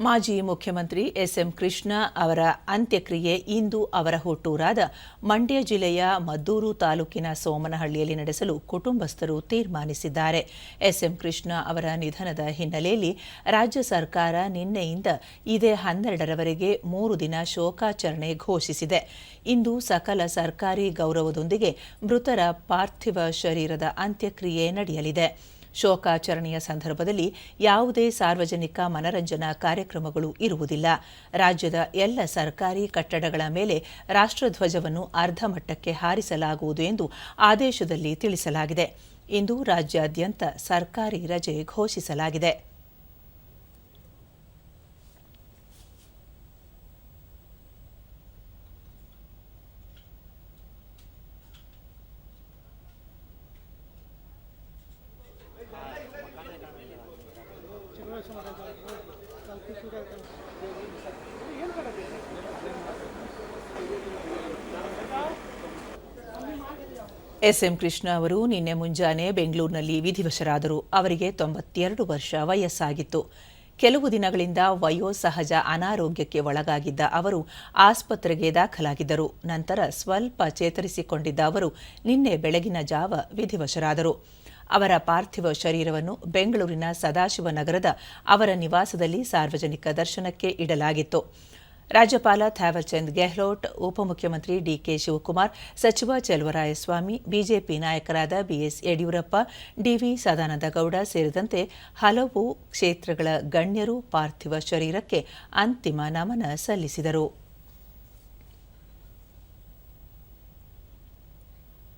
ಮಾಜಿ ಮುಖ್ಯಮಂತ್ರಿ ಎಸ್ಎಂ ಕೃಷ್ಣ ಅವರ ಅಂತ್ಯಕ್ರಿಯೆ ಇಂದು ಅವರ ಹುಟ್ಟೂರಾದ ಮಂಡ್ಯ ಜಿಲ್ಲೆಯ ಮದ್ದೂರು ತಾಲೂಕಿನ ಸೋಮನಹಳ್ಳಿಯಲ್ಲಿ ನಡೆಸಲು ಕುಟುಂಬಸ್ಥರು ತೀರ್ಮಾನಿಸಿದ್ದಾರೆ. ಎಸ್ಎಂ ಕೃಷ್ಣ ಅವರ ನಿಧನದ ಹಿನ್ನೆಲೆಯಲ್ಲಿ ರಾಜ್ಯ ಸರ್ಕಾರ ನಿನ್ನೆಯಿಂದ ಇದೇ ಹನ್ನೆರಡರವರೆಗೆ ಮೂರು ದಿನ ಶೋಕಾಚರಣೆ ಘೋಷಿಸಿದೆ. ಇಂದು ಸಕಲ ಸರ್ಕಾರಿ ಗೌರವದೊಂದಿಗೆ ಮೃತರ ಪಾರ್ಥಿವ ಶರೀರದ ಅಂತ್ಯಕ್ರಿಯೆ ನಡೆಯಲಿದೆ. ಶೋಕಾಚರಣೆಯ ಸಂದರ್ಭದಲ್ಲಿ ಯಾವುದೇ ಸಾರ್ವಜನಿಕ ಮನರಂಜನಾ ಕಾರ್ಯಕ್ರಮಗಳು ಇರುವುದಿಲ್ಲ. ರಾಜ್ಯದ ಎಲ್ಲ ಸರ್ಕಾರಿ ಕಟ್ಟಡಗಳ ಮೇಲೆ ರಾಷ್ಟ್ರಧ್ವಜವನ್ನು ಅರ್ಧಮಟ್ಟಕ್ಕೆ ಹಾರಿಸಲಾಗುವುದು ಎಂದು ಆದೇಶದಲ್ಲಿ ತಿಳಿಸಲಾಗಿದೆ. ಇಂದು ರಾಜ್ಯಾದ್ಯಂತ ಸರ್ಕಾರಿ ರಜೆ ಘೋಷಿಸಲಾಗಿದೆ. ಎಸ್ಎಂ ಕೃಷ್ಣ ಅವರು ನಿನ್ನೆ ಮುಂಜಾನೆ ಬೆಂಗಳೂರಿನಲ್ಲಿ ವಿಧಿವಶರಾದರು. ಅವರಿಗೆ ತೊಂಬತ್ತೆರಡು ವರ್ಷ ವಯಸ್ಸಾಗಿತ್ತು. ಕೆಲವು ದಿನಗಳಿಂದ ವಯೋಸಹಜ ಅನಾರೋಗ್ಯಕ್ಕೆ ಒಳಗಾಗಿದ್ದ ಅವರು ಆಸ್ಪತ್ರೆಗೆ ದಾಖಲಾಗಿದ್ದರು. ನಂತರ ಸ್ವಲ್ಪ ಚೇತರಿಸಿಕೊಂಡಿದ್ದ ಅವರು ನಿನ್ನೆ ಬೆಳಗಿನ ಜಾವ ವಿಧಿವಶರಾದರು. ಅವರ ಪಾರ್ಥಿವ ಶರೀರವನ್ನು ಬೆಂಗಳೂರಿನ ಸದಾಶಿವನಗರದ ಅವರ ನಿವಾಸದಲ್ಲಿ ಸಾರ್ವಜನಿಕ ದರ್ಶನಕ್ಕೆ ಇಡಲಾಗಿತ್ತು. ರಾಜ್ಯಪಾಲ ಥಾವರ್ಚಂದ್ ಗೆಹ್ಲೋಟ್, ಉಪಮುಖ್ಯಮಂತ್ರಿ ಡಿಕೆ ಶಿವಕುಮಾರ್, ಸಚಿವ ಚೆಲುವರಾಯಸ್ವಾಮಿ, ಬಿಜೆಪಿ ನಾಯಕರಾದ ಬಿಎಸ್ ಯಡಿಯೂರಪ್ಪ, ಡಿವಿ ಸದಾನಂದಗೌಡ ಸೇರಿದಂತೆ ಹಲವು ಕ್ಷೇತ್ರಗಳ ಗಣ್ಯರು ಪಾರ್ಥಿವ ಶರೀರಕ್ಕೆ ಅಂತಿಮ ನಮನ ಸಲ್ಲಿಸಿದರು.